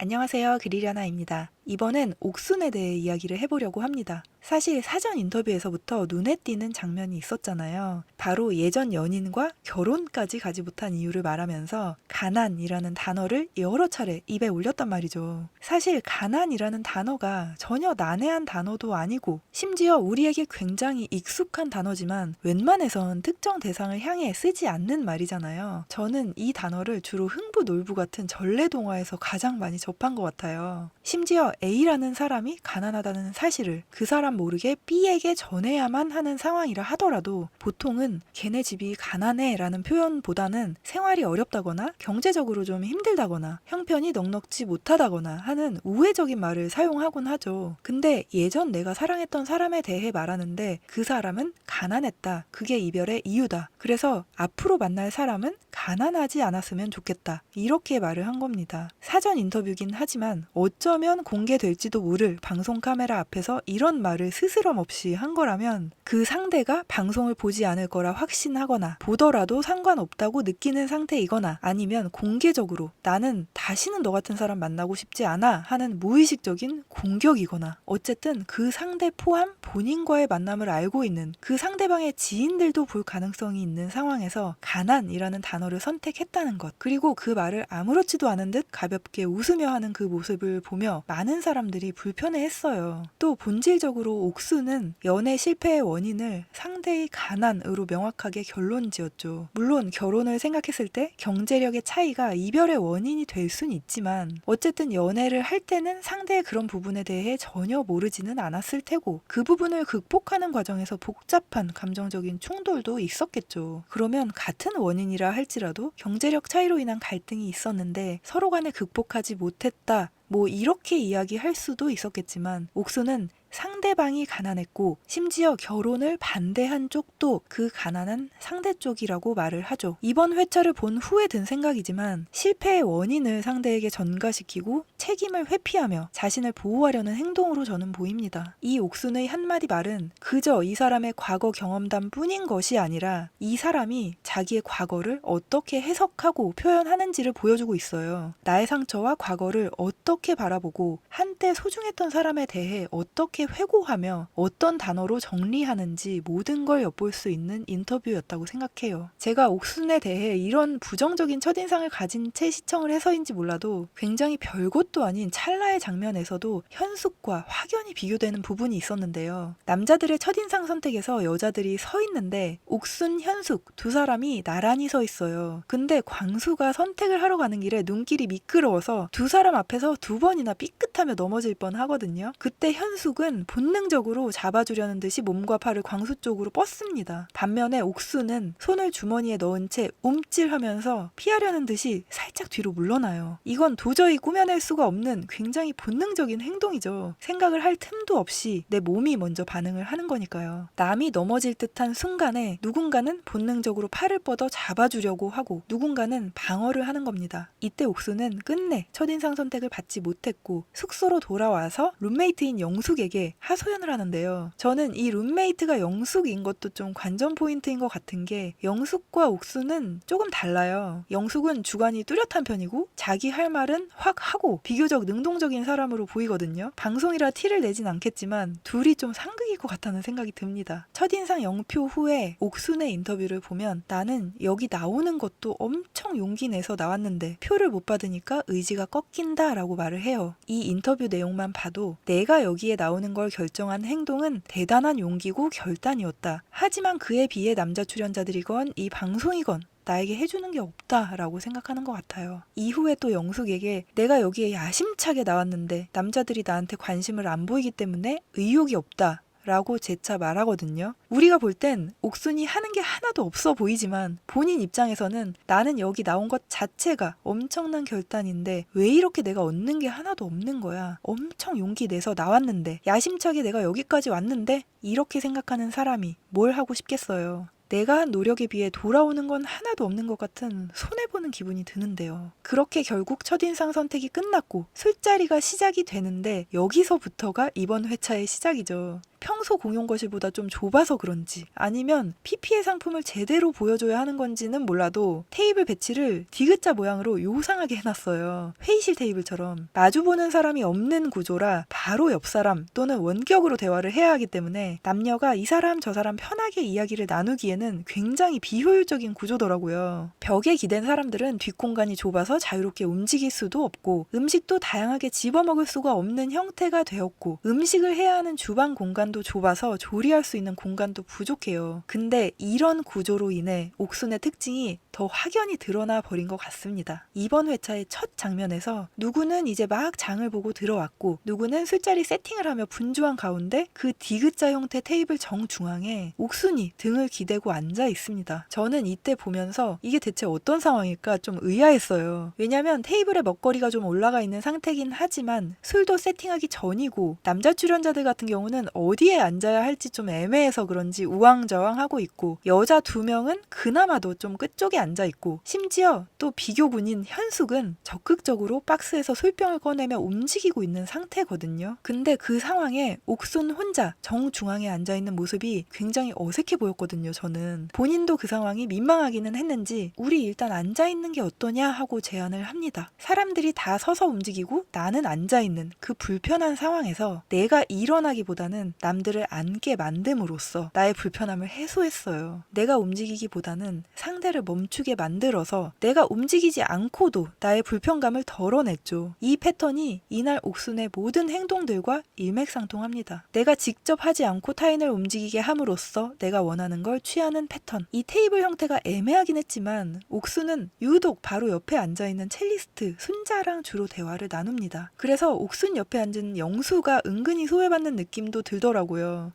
안녕하세요. 그리려나입니다. 이번엔 옥순에 대해 이야기를 해보려고 합니다. 사실 사전 인터뷰에서부터 눈에 띄는 장면이 있었잖아요. 바로 예전 연인과 결혼까지 가지 못한 이유를 말하면서 가난이라는 단어를 여러 차례 입에 올렸단 말이죠. 사실 가난이라는 단어가 전혀 난해한 단어도 아니고 심지어 우리에게 굉장히 익숙한 단어지만 웬만해선 특정 대상을 향해 쓰지 않는 말이잖아요. 저는 이 단어를 주로 흥부 놀부 같은 전래 동화에서 가장 많이 접한 것 같아요. 심지어 A라는 사람이 가난하다는 사실을 그 사람 모르게 B에게 전해야만 하는 상황이라 하더라도 보통은 걔네 집이 가난해 라는 표현보다는 생활이 어렵다거나 경제적으로 좀 힘들다거나 형편이 넉넉지 못하다거나 하는 우회적인 말을 사용하곤 하죠. 근데 예전 내가 사랑했던 사람에 대해 말하는데 그 사람은 가난했다. 그게 이별의 이유다. 그래서 앞으로 만날 사람은 가난하지 않았으면 좋겠다. 이렇게 말을 한 겁니다. 사전 인터뷰긴 하지만 어쩌면 공개 될지도 모를 방송 카메라 앞에서 이런 말을 스스럼 없이 한 거라면 그 상대가 방송을 보지 않을 거라 확신하거나 보더라도 상관없다고 느끼는 상태이거나 아니면 공개적으로 나는 다시는 너 같은 사람 만나고 싶지 않아 하는 무의식적인 공격이거나 어쨌든 그 상대 포함 본인과의 만남을 알고 있는 그 상대방의 지인들도 볼 가능성이 있는 상황에서 가난이라는 단어를 선택했다는 것. 그리고 그 말을 아무렇지도 않은 듯 가볍게 웃으며 하는 그 모습을 보며 많은 사람들이 불편해했어요. 또 본질적으로 옥수는 연애 실패의 원인을 상대의 가난으로 명확하게 결론 지었죠. 물론 결혼을 생각했을 때 경제력의 차이가 이별의 원인이 될 순 있지만 어쨌든 연애를 할 때는 상대의 그런 부분에 대해 전혀 모르지는 않았을 테고 그 부분을 극복하는 과정에서 복잡한 감정적인 충돌도 있었겠죠. 그러면 같은 원인이라 할지라도 경제력 차이로 인한 갈등이 있었는데 서로 간에 극복하지 못했다. 뭐 이렇게 이야기할 수도 있었겠지만 옥수는 상대방이 가난했고 심지어 결혼을 반대한 쪽도 그 가난한 상대 쪽이라고 말을 하죠. 이번 회차를 본 후에 든 생각이지만 실패의 원인을 상대에게 전가시키고 책임을 회피하며 자신을 보호하려는 행동으로 저는 보입니다. 이 옥순의 한마디 말은 그저 이 사람의 과거 경험담 뿐인 것이 아니라 이 사람이 자기의 과거를 어떻게 해석하고 표현하는지를 보여주고 있어요. 나의 상처와 과거를 어떻게 바라보고 한때 소중했던 사람에 대해 어떻게 회고하며 어떤 단어로 정리하는지 모든 걸 엿볼 수 있는 인터뷰였다고 생각해요. 제가 옥순에 대해 이런 부정적인 첫인상을 가진 채 시청을 해서인지 몰라도 굉장히 별것도 아닌 찰나의 장면에서도 현숙과 확연히 비교되는 부분이 있었는데요. 남자들의 첫인상 선택에서 여자들이 서 있는데 옥순, 현숙 두 사람이 나란히 서 있어요. 근데 광수가 선택을 하러 가는 길에 눈길이 미끄러워서 두 사람 앞에서 두 번이나 삐끗하며 넘어질 뻔 하거든요. 그때 현숙은 본능적으로 잡아주려는 듯이 몸과 팔을 광수 쪽으로 뻗습니다. 반면에 옥수는 손을 주머니에 넣은 채 움찔하면서 피하려는 듯이 살짝 뒤로 물러나요. 이건 도저히 꾸며낼 수가 없는 굉장히 본능적인 행동이죠. 생각을 할 틈도 없이 내 몸이 먼저 반응을 하는 거니까요. 남이 넘어질 듯한 순간에 누군가는 본능적으로 팔을 뻗어 잡아주려고 하고 누군가는 방어를 하는 겁니다. 이때 옥수는 끝내 첫인상 선택을 받지 못했고 숙소로 돌아와서 룸메이트인 영숙에게 하소연을 하는데요. 저는 이 룸메이트가 영숙인 것도 좀 관전 포인트인 것 같은 게 영숙과 옥수는 조금 달라요. 영숙은 주관이 뚜렷한 편이고 자기 할 말은 확 하고 비교적 능동적인 사람으로 보이거든요. 방송이라 티를 내진 않겠지만 둘이 좀 상극일 것 같다는 생각이 듭니다. 첫인상 영표 후에 옥순의 인터뷰를 보면 나는 여기 나오는 것도 엄청 용기 내서 나왔는데 표를 못 받으니까 의지가 꺾인다 라고 말을 해요. 이 인터뷰 내용만 봐도 내가 여기에 나오는 걸 결정한 행동은 대단한 용기고 결단이었다. 하지만 그에 비해 남자 출연자들이건 이 방송이건 나에게 해주는 게 없다라고 생각하는 것 같아요. 이후에 또 영숙에게 내가 여기에 야심차게 나왔는데 남자들이 나한테 관심을 안 보이기 때문에 의욕이 없다. 라고 재차 말하거든요. 우리가 볼 땐 옥순이 하는 게 하나도 없어 보이지만 본인 입장에서는 나는 여기 나온 것 자체가 엄청난 결단인데 왜 이렇게 내가 얻는 게 하나도 없는 거야. 엄청 용기 내서 나왔는데 야심차게 내가 여기까지 왔는데 이렇게 생각하는 사람이 뭘 하고 싶겠어요. 내가 한 노력에 비해 돌아오는 건 하나도 없는 것 같은 손해보는 기분이 드는데요. 그렇게 결국 첫인상 선택이 끝났고 술자리가 시작이 되는데 여기서부터가 이번 회차의 시작이죠. 평소 공용 거실보다 좀 좁아서 그런지 아니면 PPL 상품을 제대로 보여줘야 하는 건지는 몰라도 테이블 배치를 디귿자 모양으로 요상하게 해놨어요. 회의실 테이블처럼 마주보는 사람이 없는 구조라 바로 옆 사람 또는 원격으로 대화를 해야 하기 때문에 남녀가 이 사람 저 사람 편하게 이야기를 나누기에는 굉장히 비효율적인 구조더라고요. 벽에 기댄 사람들은 뒷공간이 좁아서 자유롭게 움직일 수도 없고 음식도 다양하게 집어먹을 수가 없는 형태가 되었고 음식을 해야 하는 주방 공간 도 좁아서 조리할 수 있는 공간도 부족해요. 근데 이런 구조로 인해 옥순의 특징이 더 확연히 드러나 버린 것 같습니다. 이번 회차의 첫 장면에서 누구는 이제 막 장을 보고 들어왔고 누구는 술자리 세팅을 하며 분주한 가운데 그 디귿자 형태 테이블 정중앙에 옥순이 등을 기대고 앉아 있습니다. 저는 이때 보면서 이게 대체 어떤 상황일까 좀 의아했어요. 왜냐면 테이블에 먹거리가 좀 올라가 있는 상태긴 하지만 술도 세팅하기 전이고 남자 출연자들 같은 경우는 어디 에 앉아야 할지 좀 애매해서 그런지 우왕좌왕하고 있고 여자 두 명은 그나마도 좀 끝쪽에 앉아 있고 심지어 또 비교군인 현숙은 적극적으로 박스에서 술병을 꺼내며 움직이고 있는 상태거든요. 근데 그 상황에 옥순 혼자 정중앙에 앉아 있는 모습이 굉장히 어색해 보였거든요. 저는 본인도 그 상황이 민망하기는 했는지 우리 일단 앉아 있는 게 어떠냐 하고 제안을 합니다. 사람들이 다 서서 움직이고 나는 앉아 있는 그 불편한 상황에서 내가 일어나기보다는 남들을 앉게 만듦으로써 나의 불편함을 해소했어요. 내가 움직이기보다는 상대를 멈추게 만들어서 내가 움직이지 않고도 나의 불편감을 덜어냈죠. 이 패턴이 이날 옥순의 모든 행동들과 일맥상통합니다. 내가 직접 하지 않고 타인을 움직이게 함으로써 내가 원하는 걸 취하는 패턴. 이 테이블 형태가 애매하긴 했지만 옥순은 유독 바로 옆에 앉아있는 첼리스트 순자랑 주로 대화를 나눕니다. 그래서 옥순 옆에 앉은 영수가 은근히 소외받는 느낌도 들더라고요.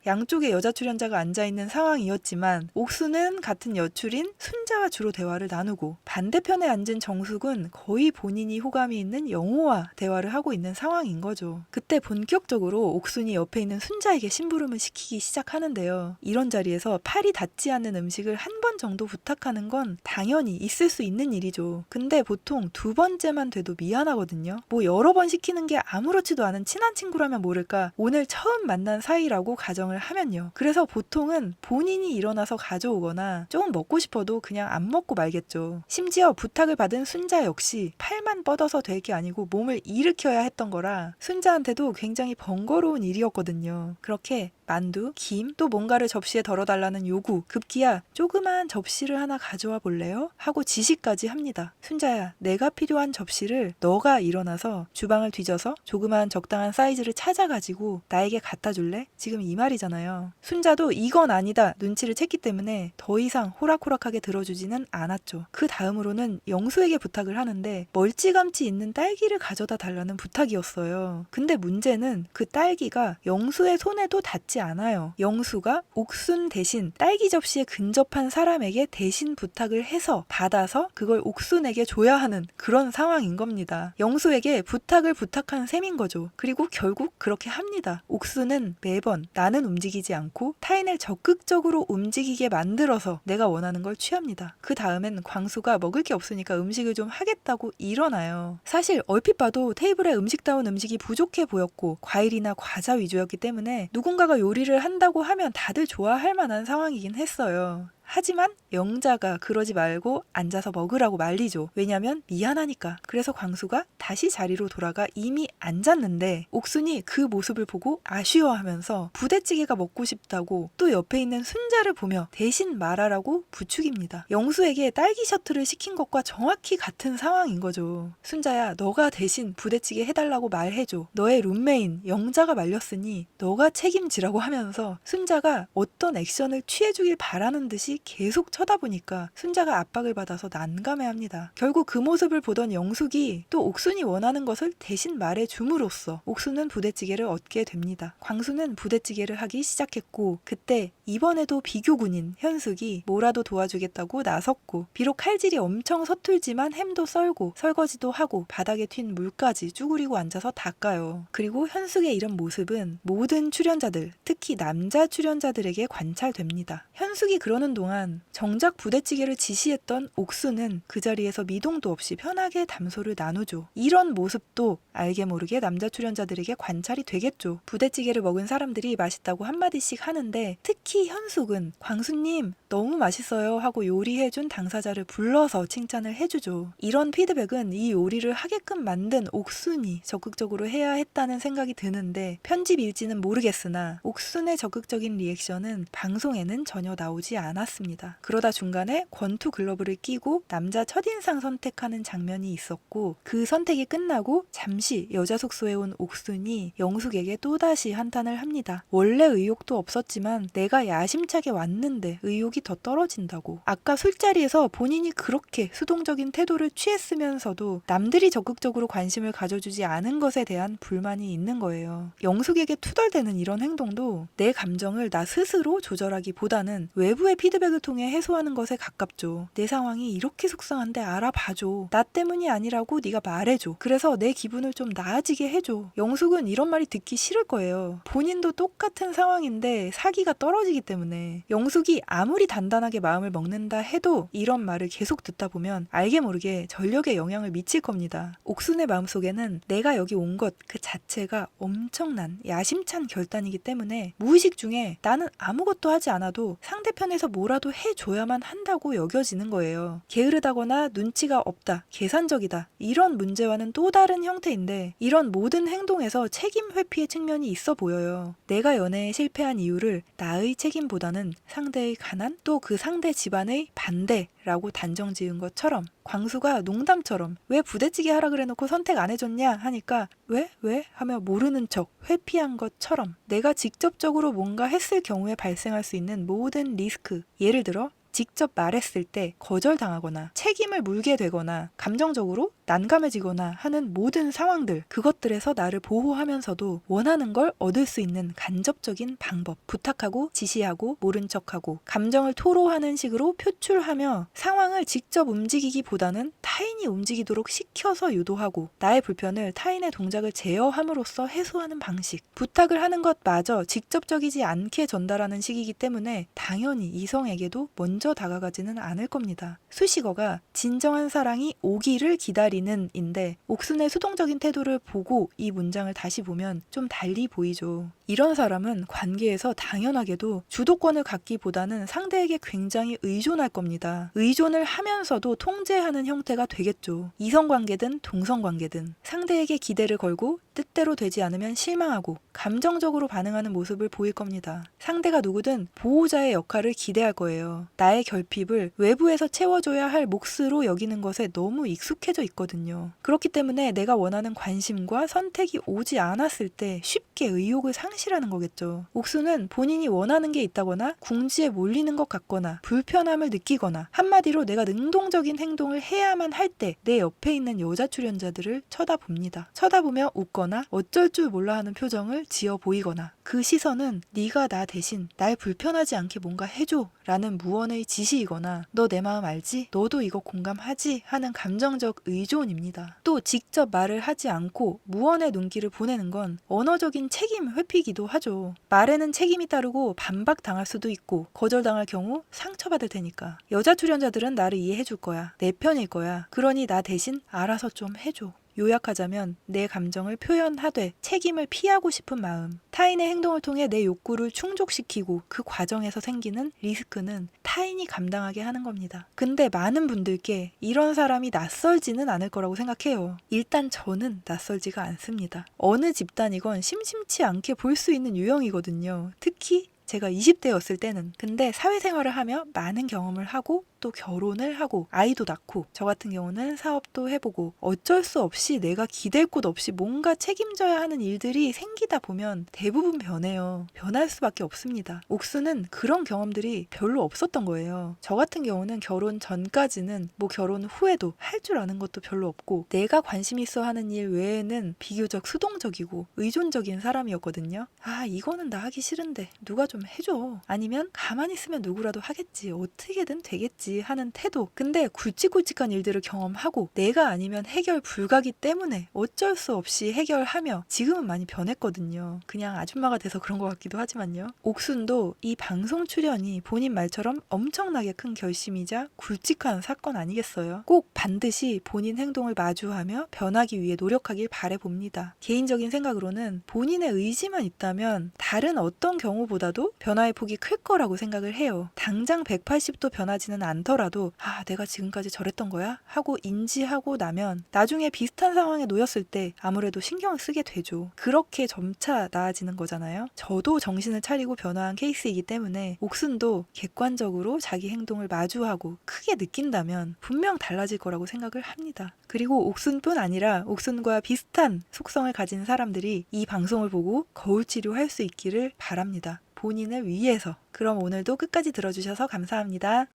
양쪽에 여자 출연자가 앉아 있는 상황이었지만 옥수는 같은 여출인 순자와 주로 대화를 나누고 반대편에 앉은 정숙은 거의 본인이 호감이 있는 영호와 대화를 하고 있는 상황인 거죠. 그때 본격적으로 옥순이 옆에 있는 순자에게 심부름을 시키기 시작하는데요. 이런 자리에서 팔이 닿지 않는 음식을 한 번 정도 부탁하는 건 당연히 있을 수 있는 일이죠. 근데 보통 두 번째만 돼도 미안하거든요. 뭐 여러 번 시키는 게 아무렇지도 않은 친한 친구라면 모를까 오늘 처음 만난 사이 라고 가정을 하면요. 그래서 보통은 본인이 일어나서 가져오거나 조금 먹고 싶어도 그냥 안 먹고 말겠죠. 심지어 부탁을 받은 순자 역시 팔만 뻗어서 될 게 아니고 몸을 일으켜야 했던 거라 순자한테도 굉장히 번거로운 일이었거든요. 그렇게 만두, 김, 또 뭔가를 접시에 덜어달라는 요구, 급기야 조그만 접시를 하나 가져와 볼래요? 하고 지시까지 합니다. 순자야, 내가 필요한 접시를 너가 일어나서 주방을 뒤져서 조그만 적당한 사이즈를 찾아가지고 나에게 갖다 줄래? 지금 이 말이잖아요. 순자도 이건 아니다 눈치를 챘기 때문에 더 이상 호락호락하게 들어주지는 않았죠. 그 다음으로는 영수에게 부탁을 하는데 멀찌감치 있는 딸기를 가져다 달라는 부탁이었어요. 근데 문제는 그 딸기가 영수의 손에도 닿지 않아요. 영수가 옥순 대신 딸기 접시에 근접한 사람에게 대신 부탁을 해서 받아서 그걸 옥순에게 줘야 하는 그런 상황인 겁니다. 영수에게 부탁을 부탁한 셈인 거죠. 그리고 결국 그렇게 합니다. 옥순은 매번 나는 움직이지 않고 타인을 적극적으로 움직이게 만들어서 내가 원하는 걸 취합니다. 그 다음엔 광수가 먹을 게 없으니까 음식을 좀 하겠다고 일어나요. 사실 얼핏 봐도 테이블에 음식다운 음식이 부족해 보였고 과일이나 과자 위주였기 때문에 누군가가 요리를 한다고 하면 다들 좋아할 만한 상황이긴 했어요. 하지만 영자가 그러지 말고 앉아서 먹으라고 말리죠. 왜냐면 미안하니까. 그래서 광수가 다시 자리로 돌아가 이미 앉았는데 옥순이 그 모습을 보고 아쉬워하면서 부대찌개가 먹고 싶다고 또 옆에 있는 순자를 보며 대신 말하라고 부축입니다. 영수에게 딸기 셔틀을 시킨 것과 정확히 같은 상황인 거죠. 순자야, 너가 대신 부대찌개 해달라고 말해줘. 너의 룸메인 영자가 말렸으니 너가 책임지라고 하면서 순자가 어떤 액션을 취해주길 바라는 듯이 계속 쳐다보니까 순자가 압박을 받아서 난감해합니다. 결국 그 모습을 보던 영숙이 또 옥순이 원하는 것을 대신 말해줌으로써 옥순은 부대찌개를 얻게 됩니다. 광수는 부대찌개를 하기 시작했고 그때 이번에도 비교군인 현숙이 뭐라도 도와주겠다고 나섰고 비록 칼질이 엄청 서툴지만 햄도 썰고 설거지도 하고 바닥에 튄 물까지 쭈그리고 앉아서 닦아요. 그리고 현숙의 이런 모습은 모든 출연자들, 특히 남자 출연자들에게 관찰됩니다. 현숙이 그러는 동안 정작 부대찌개를 지시했던 옥수는 그 자리에서 미동도 없이 편하게 담소를 나누죠. 이런 모습도 알게 모르게 남자 출연자들에게 관찰이 되겠죠. 부대찌개를 먹은 사람들이 맛있다고 한마디씩 하는데 특히 현숙은 광수님 너무 맛있어요 하고 요리해준 당사자를 불러서 칭찬을 해주죠. 이런 피드백은 이 요리를 하게끔 만든 옥순이 적극적으로 해야 했다는 생각이 드는데 편집일지는 모르겠으나 옥순의 적극적인 리액션은 방송에는 전혀 나오지 않았습니다. 그러다 중간에 권투 글러브를 끼고 남자 첫인상 선택하는 장면이 있었고 그 선택이 끝나고 잠시 여자 숙소에 온 옥순이 영숙에게 또다시 한탄을 합니다. 원래 의욕도 없었지만 내가 야심차게 왔는데 의욕이 더 떨어진다고. 아까 술자리에서 본인이 그렇게 수동적인 태도를 취했으면서도 남들이 적극적으로 관심을 가져주지 않은 것에 대한 불만이 있는 거예요. 영숙에게 투덜대는 이런 행동도 내 감정을 나 스스로 조절하기보다는 외부의 피드백을 통해 해소하는 것에 가깝죠. 내 상황이 이렇게 속상한데 알아봐줘. 나 때문이 아니라고 네가 말해줘. 그래서 내 기분을 좀 나아지게 해줘. 영숙은 이런 말이 듣기 싫을 거예요. 본인도 똑같은 상황인데 사기가 떨어지 기 때문에 영숙이 아무리 단단하게 마음을 먹는다 해도 이런 말을 계속 듣다 보면 알게 모르게 전력에 영향을 미칠 겁니다. 옥순의 마음속에는 내가 여기 온 것 그 자체가 엄청난 야심찬 결단이기 때문에 무의식 중에 나는 아무것도 하지 않아도 상대편에서 뭐라도 해줘야만 한다고 여겨지는 거예요. 게으르다거나 눈치가 없다, 계산적이다 이런 문제와는 또 다른 형태인데 이런 모든 행동에서 책임 회피의 측면이 있어 보여요. 내가 연애에 실패한 이유를 나의 책임보다는 상대의 가난 또 그 상대 집안의 반대라고 단정 지은 것처럼 광수가 농담처럼 왜 부대찌개 하라 그래놓고 선택 안 해줬냐 하니까 왜? 왜? 하며 모르는 척 회피한 것처럼 내가 직접적으로 뭔가 했을 경우에 발생할 수 있는 모든 리스크 예를 들어 직접 말했을 때 거절당하거나 책임을 물게 되거나 감정적으로 난감해지거나 하는 모든 상황들 그것들에서 나를 보호하면서도 원하는 걸 얻을 수 있는 간접적인 방법 부탁하고 지시하고 모른 척하고 감정을 토로하는 식으로 표출하며 상황을 직접 움직이기보다는 타인이 움직이도록 시켜서 유도하고 나의 불편을 타인의 동작을 제어함으로써 해소하는 방식. 부탁을 하는 것마저 직접적이지 않게 전달하는 식이기 때문에 당연히 이성에게도 먼저 다가가지는 않을 겁니다. 수식어가 진정한 사랑이 오기를 기다리는 인데 옥순의 수동적인 태도를 보고 이 문장을 다시 보면 좀 달리 보이죠. 이런 사람은 관계에서 당연하게도 주도권을 갖기보다는 상대에게 굉장히 의존할 겁니다. 의존을 하면서도 통제하는 형태가 되겠죠. 이성 관계든 동성 관계든 상대에게 기대를 걸고 뜻대로 되지 않으면 실망하고 감정적으로 반응하는 모습을 보일 겁니다. 상대가 누구든 보호자의 역할을 기대할 거예요. 나의 결핍을 외부에서 채워줘야 할 몫으로 여기는 것에 너무 익숙해져 있거든요. 그렇기 때문에 내가 원하는 관심과 선택이 오지 않았을 때 쉽게 의욕을 상실하는 거겠죠. 옥수는 본인이 원하는 게 있다거나 궁지에 몰리는 것 같거나 불편함을 느끼거나 한마디로 내가 능동적인 행동을 해야만 할 때 내 옆에 있는 여자 출연자들을 쳐다봅니다. 쳐다보며 웃거나 어쩔 줄 몰라 하는 표정을 지어 보이거나 그 시선은 네가 나 대신 날 불편하지 않게 뭔가 해줘 라는 무언의 지시이거나 너 내 마음 알지? 너도 이거 공감하지? 하는 감정적 의존입니다. 또 직접 말을 하지 않고 무언의 눈길을 보내는 건 언어적인 책임 회피기도 하죠. 말에는 책임이 따르고 반박당할 수도 있고 거절당할 경우 상처받을 테니까. 여자 출연자들은 나를 이해해 줄 거야. 내 편일 거야. 그러니 나 대신 알아서 좀 해줘. 요약하자면 내 감정을 표현하되 책임을 피하고 싶은 마음. 타인의 행동을 통해 내 욕구를 충족시키고 그 과정에서 생기는 리스크는 타인이 감당하게 하는 겁니다. 근데 많은 분들께 이런 사람이 낯설지는 않을 거라고 생각해요. 일단 저는 낯설지가 않습니다. 어느 집단이건 심심치 않게 볼 수 있는 유형이거든요. 특히 제가 20대였을 때는 근데 사회생활을 하며 많은 경험을 하고 또 결혼을 하고 아이도 낳고 저 같은 경우는 사업도 해보고 어쩔 수 없이 내가 기댈 곳 없이 뭔가 책임져야 하는 일들이 생기다 보면 대부분 변해요. 변할 수밖에 없습니다. 옥수는 그런 경험들이 별로 없었던 거예요. 저 같은 경우는 결혼 전까지는 뭐 결혼 후에도 할 줄 아는 것도 별로 없고 내가 관심 있어 하는 일 외에는 비교적 수동적이고 의존적인 사람이었거든요. 아, 이거는 나 하기 싫은데 누가 좀 해줘. 아니면 가만히 있으면 누구라도 하겠지. 어떻게든 되겠지 하는 태도. 근데 굵직굵직한 일들을 경험하고 내가 아니면 해결 불가기 때문에 어쩔 수 없이 해결하며 지금은 많이 변했거든요. 그냥 아줌마가 돼서 그런 것 같기도 하지만요. 옥순도 이 방송 출연이 본인 말처럼 엄청나게 큰 결심이자 굵직한 사건 아니겠어요? 꼭 반드시 본인 행동을 마주하며 변하기 위해 노력하길 바래봅니다. 개인적인 생각으로는 본인의 의지만 있다면 다른 어떤 경우보다도 변화의 폭이 클 거라고 생각을 해요. 당장 180도 변하지는 않더라도 아, 내가 지금까지 저랬던 거야? 하고 인지하고 나면 나중에 비슷한 상황에 놓였을 때 아무래도 신경을 쓰게 되죠. 그렇게 점차 나아지는 거잖아요. 저도 정신을 차리고 변화한 케이스이기 때문에 옥순도 객관적으로 자기 행동을 마주하고 크게 느낀다면 분명 달라질 거라고 생각을 합니다. 그리고 옥순뿐 아니라 옥순과 비슷한 속성을 가진 사람들이 이 방송을 보고 거울 치료할 수 있기를 바랍니다. 본인을 위해서. 그럼 오늘도 끝까지 들어주셔서 감사합니다.